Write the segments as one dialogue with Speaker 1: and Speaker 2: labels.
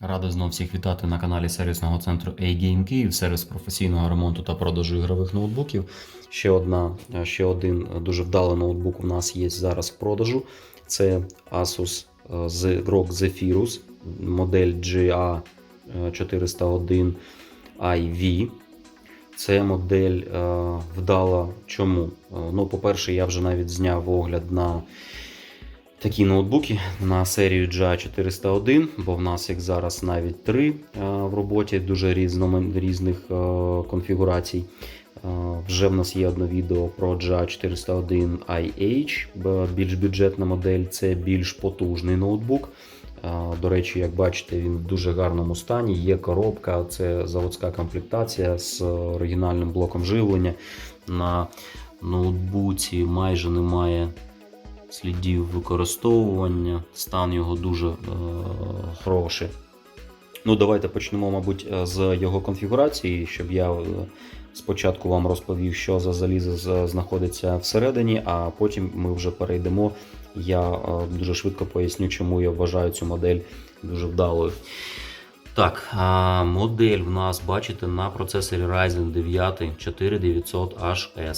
Speaker 1: Радий знов всіх вітати на каналі сервісного центру A-Game Київ, сервіс професійного ремонту та продажу ігрових ноутбуків. Ще, одна, ще один дуже вдалий ноутбук у нас є зараз в продажу. Це Asus е, ROG Zephyrus, модель GA401 IV. Це модель е, вдала. Чому? Е, Ну, по-перше, я вже навіть зняв огляд на такі ноутбуки на серію GA401, бо в нас їх зараз навіть три е, в роботі дуже різномен- різних е, конфігурацій. Е, Вже в нас є одне відео про GA401 IH, більш бюджетна модель, це більш потужний ноутбук. До речі, як бачите, він в дуже гарному стані. Є коробка, це заводська комплектація з оригінальним блоком живлення. На ноутбуці майже немає слідів використовування. Стан його дуже е, хороший. Ну, давайте почнемо, мабуть, е, з його конфігурації, щоб я е, спочатку вам розповів, що за залізо знаходиться всередині, а потім ми вже перейдемо. Я е, дуже швидко поясню, чому я вважаю цю модель дуже вдалою. Так, модель в нас, бачите, на процесорі Ryzen 9 4900HS е,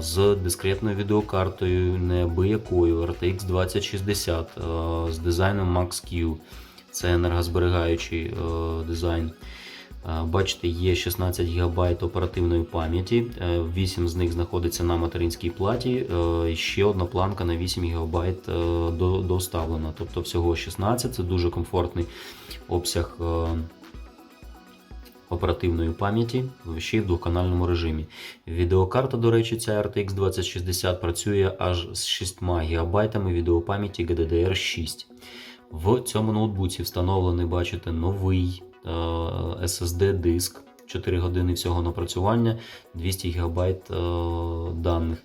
Speaker 1: з дискретною відеокартою неабиякою RTX 2060 е, з дизайном Max-Q. Це енергозберігаючий е, дизайн. Е, Бачите, є 16 ГБ оперативної пам'яті, 8 з них знаходиться на материнській платі, е, ще одна планка на 8 ГБ е, доставлена. Тобто всього 16, це дуже комфортний обсяг е, оперативної пам'яті ще й в двоканальному режимі. Відеокарта, до речі, ця RTX 2060 працює аж з 6 ГБ відеопам'яті GDDR6. В цьому ноутбуці встановлений, бачите, новий е, SSD-диск, 4 години всього напрацювання, 200 ГБ е, даних.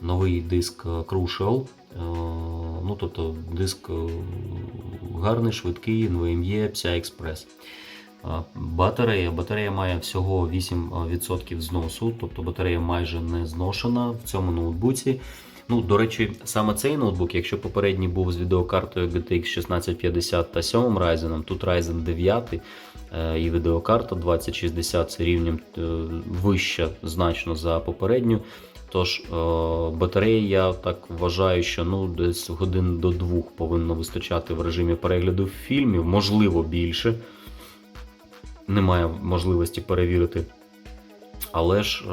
Speaker 1: Новий диск е, Crucial. Ну, тобто диск гарний, швидкий, NVMe, PCI Express. Батарея. Батарея має всього 8% зносу, тобто батарея майже не зношена в цьому ноутбуці. Ну, до речі, саме цей ноутбук, якщо попередній був з відеокартою GTX 1650 та 7 Ryzen, тут Ryzen 9 е, і відеокарта 2060 це рівнем е, вища значно за попередню. Тож е, батареї я так вважаю, що ну, десь годин до двох повинно вистачати в режимі перегляду фільмів, можливо більше. Немає можливості перевірити. Але ж е,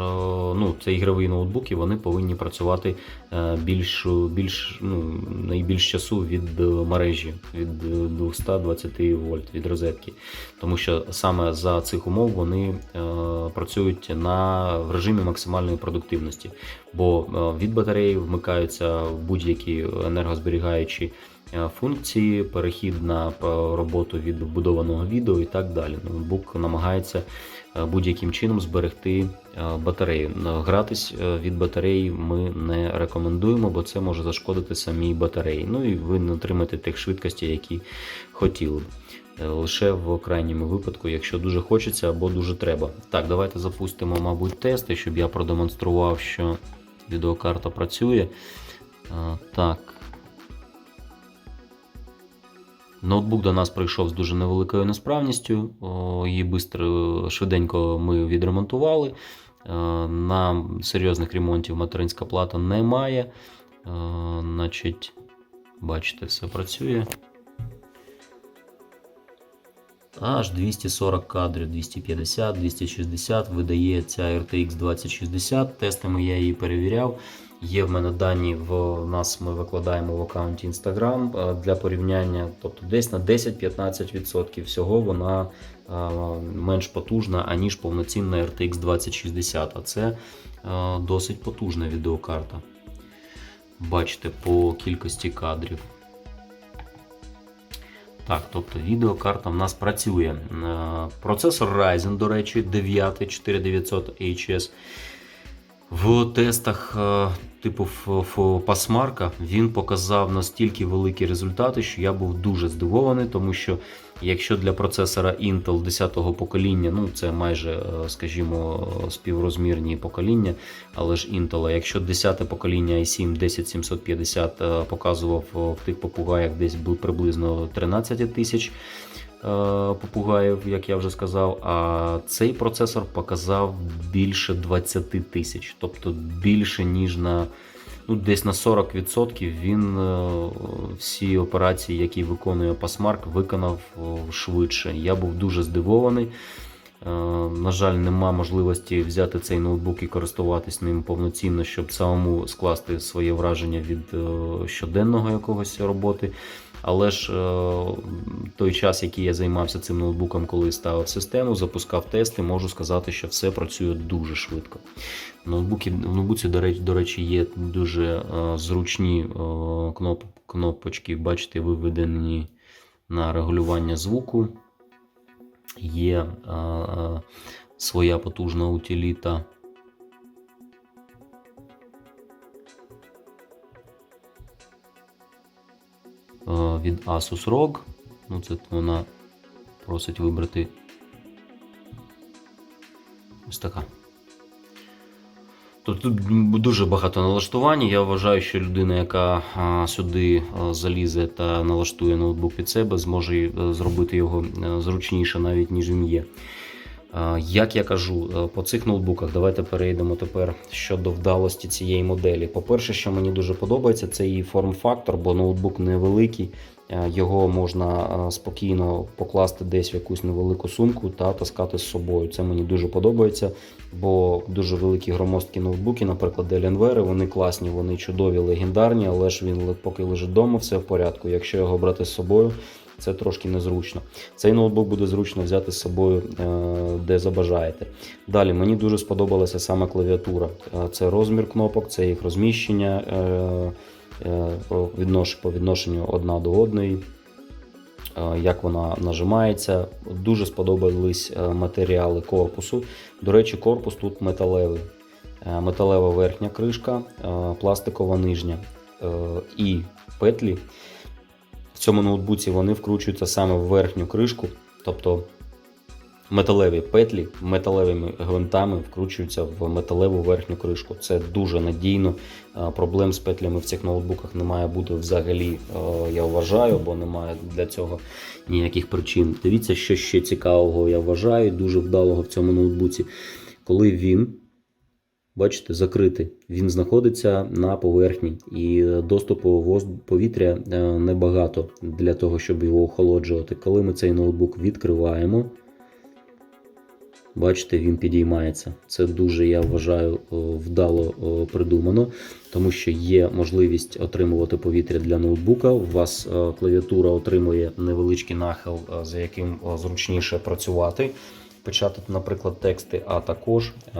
Speaker 1: ну, це ігрові ноутбуки, вони повинні працювати е, більш, більш, ну, найбільш часу від е, мережі, від е, 220 вольт від розетки. Тому що саме за цих умов вони працюють на в режимі максимальної продуктивності. Бо від батареї вмикаються будь-які енергозберігаючі функції, перехід на роботу від вбудованого відео і так далі. Ноутбук намагається будь-яким чином зберегти е, батарею. Е, Гратись е, від батареї ми не рекомендуємо, бо це може зашкодити самій батареї. Ну і ви не отримаєте тих швидкостей, які хотіли. Е, Лише в крайньому випадку, якщо дуже хочеться або дуже треба. Так, давайте запустимо, мабуть, тести, щоб я продемонстрував, що відеокарта працює. Е, Так. Ноутбук до нас прийшов з дуже невеликою несправністю. Її бистро, швиденько ми відремонтували. Е, На серйозних ремонтів материнська плата немає. Е, Значить, бачите, все працює. Аж 240 кадрів, 250, 260 видає ця RTX 2060. Тестами я її перевіряв. Є в мене дані в нас ми викладаємо в аккаунті Instagram е, для порівняння, тобто десь на 10-15% всього вона е, менш потужна, аніж повноцінна RTX 2060. А це е, досить потужна відеокарта. Бачите по кількості кадрів. Так, тобто відеокарта в нас працює. Процесор Ryzen, до речі, 9 4900 HS. В тестах типу Пасмарка він показав настільки великі результати, що я був дуже здивований, тому що якщо для процесора Intel 10-го покоління, ну це майже, е, скажімо, співрозмірні покоління, але ж Intel, якщо 10-те покоління i7 10750 е, показував е, в тих попугаях десь приблизно 13 тисяч попугаїв, як я вже сказав. А цей процесор показав більше 20 тисяч, тобто більше ніж на ну, десь на 40% він е, всі операції, які виконує Passmark, виконав е, швидше. Я був дуже здивований. Е, На жаль, нема можливості взяти цей ноутбук і користуватись ним повноцінно, щоб самому скласти своє враження від е, щоденного якогось роботи. Але ж е, той час, який я займався цим ноутбуком, коли ставив систему, запускав тести, можу сказати, що все працює дуже швидко. В ноутбуці, в ноутбуці до, речі, є дуже е, зручні е, кноп, кнопочки, бачите, виведені на регулювання звуку. Є своя потужна утиліта. Від Asus ROG. Ну, це вона просить вибрати ось така. Тут, тут дуже багато налаштувань. Я вважаю, що людина, яка сюди залізе та налаштує ноутбук під себе, зможе е, зробити його е, зручніше, навіть ніж він є. Як я кажу, е, по цих ноутбуках давайте перейдемо тепер щодо вдалості цієї моделі. По-перше, що мені дуже подобається, це її форм-фактор, бо ноутбук невеликий, е, його можна е, спокійно покласти десь в якусь невелику сумку та таскати з собою. Це мені дуже подобається, бо дуже великі громоздкі ноутбуки, наприклад, Alienware, вони класні, вони чудові, легендарні, але ж він поки лежить вдома, все в порядку. Якщо його брати з собою, це трошки незручно. Цей ноутбук буде зручно взяти з собою е, де забажаєте. Далі мені дуже сподобалася саме клавіатура. Е, Це розмір кнопок, це їх розміщення е, по відношенню одна до одної. Як вона нажимається, дуже сподобались матеріали корпусу. До речі, корпус тут металевий. Металева верхня кришка, пластикова нижня і петлі цьому ноутбуці вони вкручуються саме в верхню кришку, тобто металеві петлі металевими гвинтами вкручуються в металеву верхню кришку. Це дуже надійно. Проблем з петлями в цих ноутбуках не має бути взагалі, е, я вважаю, бо немає для цього ніяких причин. Дивіться, що ще цікавого я вважаю, дуже вдалого в цьому ноутбуці, коли він. Бачите, закритий. Він знаходиться на поверхні, і доступу воз- повітря е, небагато для того, щоб його охолоджувати. Коли ми цей ноутбук відкриваємо, бачите, він підіймається. Це дуже, я вважаю, е, вдало е, придумано, тому що є можливість отримувати повітря для ноутбука. У вас е, клавіатура отримує невеличкий нахил, е, за яким е, зручніше працювати печатати, наприклад, тексти, а також е,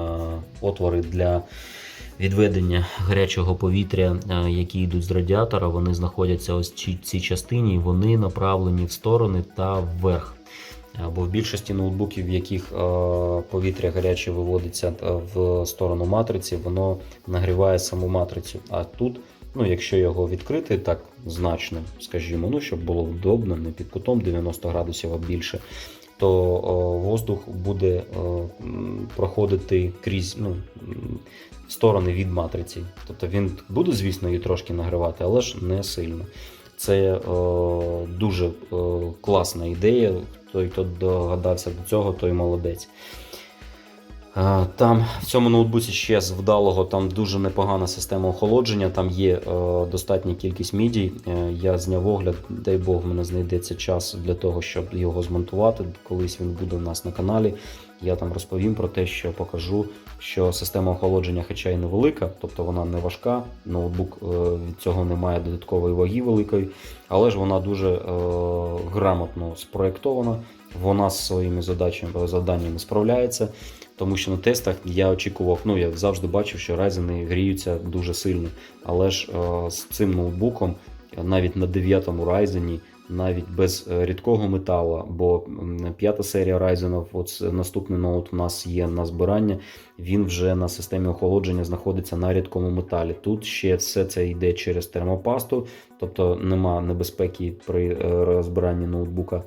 Speaker 1: отвори для відведення гарячого повітря, е, які йдуть з радіатора. Вони знаходяться ось ці, цій частині, і вони направлені в сторони та вверх. Бо в більшості ноутбуків, в яких е, повітря гаряче виводиться в сторону матриці, воно нагріває саму матрицю. А тут, ну, якщо його відкрити так значно, скажімо, ну, щоб було удобно, не під кутом 90 градусів, а більше, то воздух буде проходити крізь ну, сторони від матриці. Тобто він буде, звісно, її трошки нагрівати, але ж не сильно. Це о, дуже класна ідея. Той, хто догадався до цього, той молодець. Е, Там в цьому ноутбуці ще з вдалого там дуже непогана система охолодження. Там є е, достатня кількість мідій. Е, я зняв огляд, дай Бог, в мене знайдеться час для того, щоб його змонтувати. Колись він буде у нас на каналі. Я там розповім про те, що покажу, що система охолодження, хоча й невелика, тобто вона не важка. Ноутбук е, від цього не має додаткової ваги великої, але ж вона дуже е, грамотно спроєктована. Вона з своїми задачами, завданнями справляється. Тому що на тестах я очікував, ну я завжди бачив, що Ryzen гріються дуже сильно. Але ж е, з цим ноутбуком, е, навіть на 9-му Ryzen, навіть без е, рідкого металу, бо п'ята серія Ryzen, от наступний ноут у нас є на збирання, він вже на системі охолодження знаходиться на рідкому металі. Тут ще все це йде через термопасту, тобто нема небезпеки при е, розбиранні ноутбука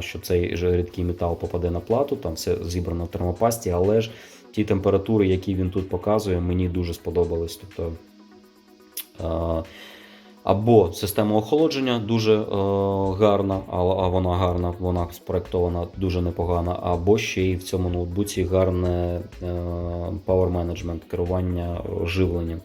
Speaker 1: що цей рідкий метал попаде на плату, там все зібрано в термопасті, але ж ті температури, які він тут показує, мені дуже сподобались. Тобто, Або система охолодження дуже е, гарна, а вона гарна, вона спроектована дуже непогана, або ще й в цьому ноутбуці гарне е, power management, керування е, живленням.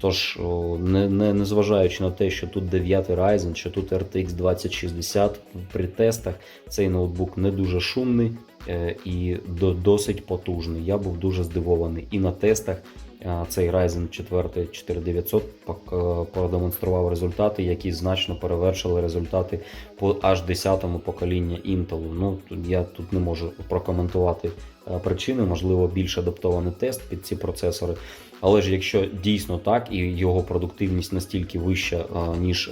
Speaker 1: Тож, не, не, незважаючи на те, що тут 9 Ryzen, що тут RTX 2060, при тестах цей ноутбук не дуже шумний е, і до, досить потужний. Я був дуже здивований. І на тестах цей Ryzen 4 4900 пок- е, продемонстрував результати, які значно перевершили результати по аж 10-му покоління Intel. Ну, я тут не можу прокоментувати е, причини, можливо, більш адаптований тест під ці процесори. Але ж якщо дійсно так, і його продуктивність настільки вища, е, ніж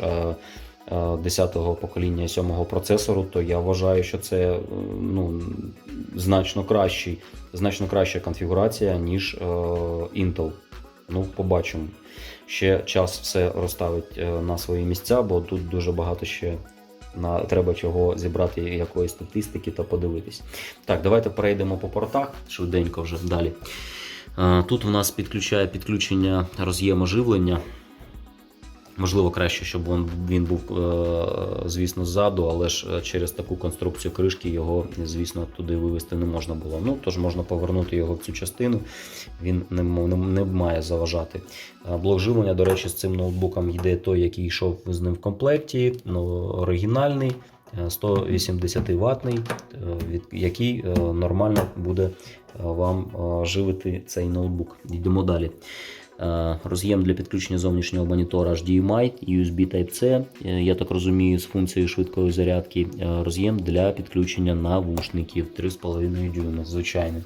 Speaker 1: 10-го покоління 7-го процесору, то я вважаю, що це е, ну, значно кращий, значно краща конфігурація, ніж е, Intel. Ну, побачимо. Ще час все розставить е, на свої місця, бо тут дуже багато ще на, треба чого зібрати якоїсь статистики та подивитись. Так, давайте перейдемо по портах швиденько вже далі. Е, Тут у нас підключає підключення роз'єму живлення. Можливо, краще, щоб він, він був, е, звісно, ззаду, але ж е, через таку конструкцію кришки його, звісно, туди вивести не можна було. Ну, тож можна повернути його в цю частину, він не, не, не має заважати. Е, Блок живлення, до речі, з цим ноутбуком йде той, який йшов з ним в комплекті, ну, оригінальний. е, 180 ватний, який нормально буде вам живити цей ноутбук. Йдемо далі. Е, Роз'єм для підключення зовнішнього монітора HDMI, USB Type-C, е, я так розумію, з функцією швидкої зарядки. Е, Роз'єм для підключення навушників 3,5 дюйма, звичайно.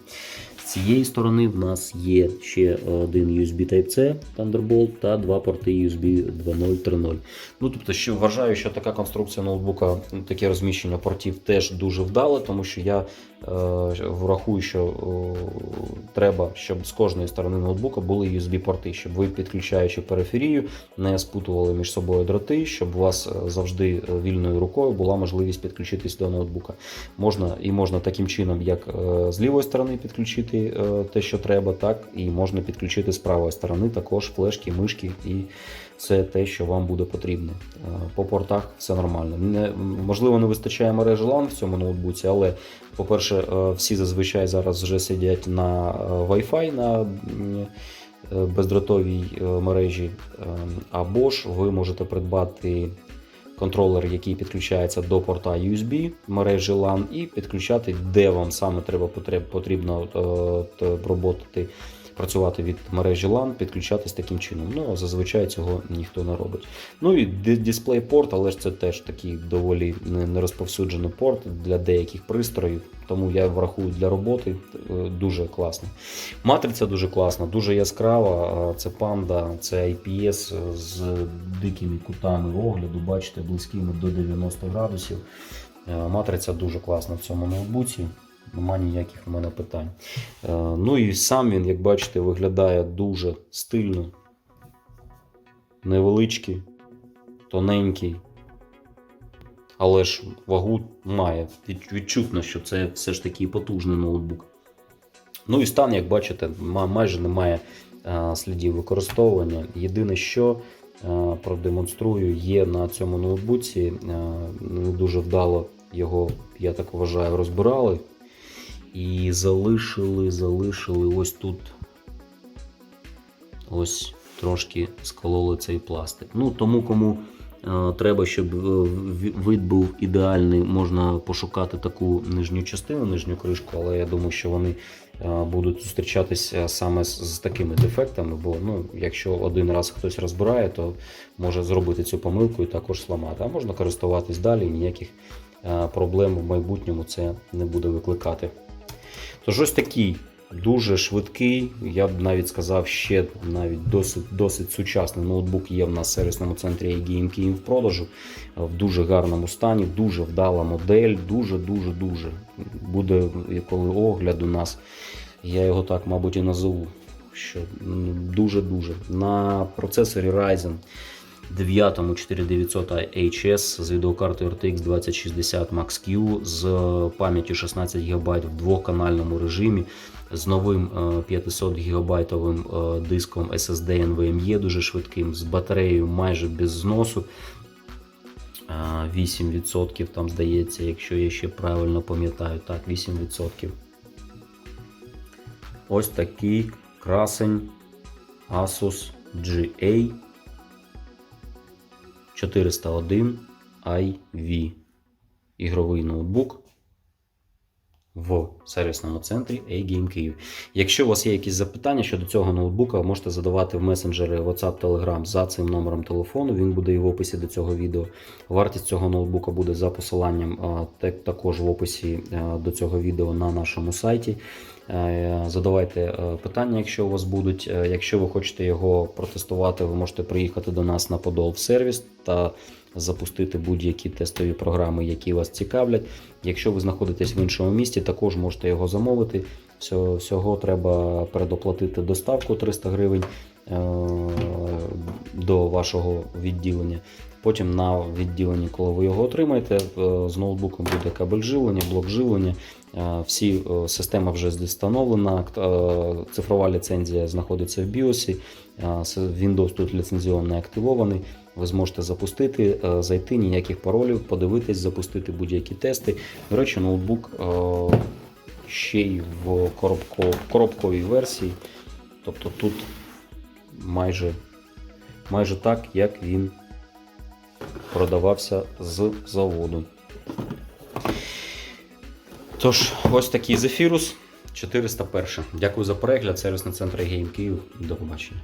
Speaker 1: З цієї сторони в нас є ще один USB Type-C Thunderbolt та два порти USB 2.0 3.0. Ну, тобто, що вважаю, що така конструкція ноутбука, таке розміщення портів теж дуже вдале, тому що я врахую, що о, треба, щоб з кожної сторони ноутбука були USB-порти, щоб ви, підключаючи периферію, не спутували між собою дроти, щоб у вас е, завжди е, вільною рукою була можливість підключитись до ноутбука. Можна і можна таким чином, як е, з лівої сторони підключити е, те, що треба, так і можна підключити з правої сторони також флешки, мишки і це те, що вам буде потрібно. Е, По портах все нормально. Не, можливо, не вистачає мережі LAN в цьому ноутбуці, але, по-перше, е, всі зазвичай зараз вже сидять на е, Wi-Fi на бездротовій мережі, Е, або ж ви можете придбати контролер, який підключається до порта USB мережі LAN, і підключати, де вам саме треба потрібно роботати працювати від мережі LAN, підключатись таким чином. Ну, зазвичай цього ніхто не робить. Ну і дисплей-порт, але ж це теж такий доволі нерозповсюджений порт для деяких пристроїв, тому я врахую для роботи е, дуже класно. Матриця дуже класна, дуже яскрава. Це панда, це IPS з дикими кутами огляду, бачите, близькими до 90 градусів. Е, Матриця дуже класна в цьому ноутбуці. Нема ніяких в мене питань. Е, Ну і сам він, як бачите, виглядає дуже стильно. Невеличкий, тоненький. Але ж вагу має. Відчутно, що це все ж таки потужний ноутбук. Ну і стан, як бачите, майже немає е, слідів використовування. Єдине, що е, продемонструю, є на цьому ноутбуці. Не дуже вдало його, я так вважаю, розбирали. І залишили, залишили ось тут. Ось трошки скололи цей пластик. Ну, тому кому е, треба, щоб е, вид був ідеальний, можна пошукати таку нижню частину, нижню кришку, але я думаю, що вони е, будуть зустрічатися саме з, з такими дефектами, бо ну, якщо один раз хтось розбирає, то може зробити цю помилку і також зламати. А можна користуватись далі, ніяких е, проблем в майбутньому це не буде викликати. Тож ось такий дуже швидкий, я б навіть сказав, ще навіть досить, досить сучасний ноутбук є в нас в сервісному центрі AGM Київ в продажу в дуже гарному стані, дуже вдала модель, дуже-дуже дуже. Буде коли огляд у нас, я його так, мабуть, і назову. Що дуже-дуже. На процесорі Ryzen дев'ятому 4900 HS з відеокартою RTX 2060 Max Q з пам'яттю 16 ГБ в двоканальному режимі, з новим е, 500 гігабайтовим е, диском SSD NVMe дуже швидким, з батареєю майже без зносу. Е, 8% там здається, якщо я ще правильно пам'ятаю, так, 8%. Ось такий красень Asus GA 401 IV. Ігровий ноутбук в сервісному центрі A-Game Київ. Якщо у вас є якісь запитання щодо цього ноутбука, можете задавати в месенджери WhatsApp Telegram за цим номером телефону. Він буде і в описі до цього відео. Вартість цього ноутбука буде за посиланням так- також в описі до цього відео на нашому сайті. Е, Задавайте е, питання, якщо у вас будуть. Е, Якщо ви хочете його протестувати, ви можете приїхати до нас на Подол в сервіс та запустити будь-які тестові програми, які вас цікавлять. Якщо ви знаходитесь в іншому місті, також можете його замовити. Всього, треба передоплатити доставку 300 гривень е, до вашого відділення. Потім на відділенні, коли ви його отримаєте, е, з ноутбуком буде кабель живлення, блок живлення. Е, Всі система вже встановлена, цифрова ліцензія знаходиться в BIOS, Windows тут ліцензіон не активований. Ви зможете запустити, е, зайти, ніяких паролів, подивитись, запустити будь-які тести. До речі, ноутбук е, ще й в коробко, коробковій версії. Тобто тут майже, майже так, як він продавався з заводу. Тож, ось такий Zephyrus 401. Дякую за перегляд. Сервісний центр Game Київ. До побачення.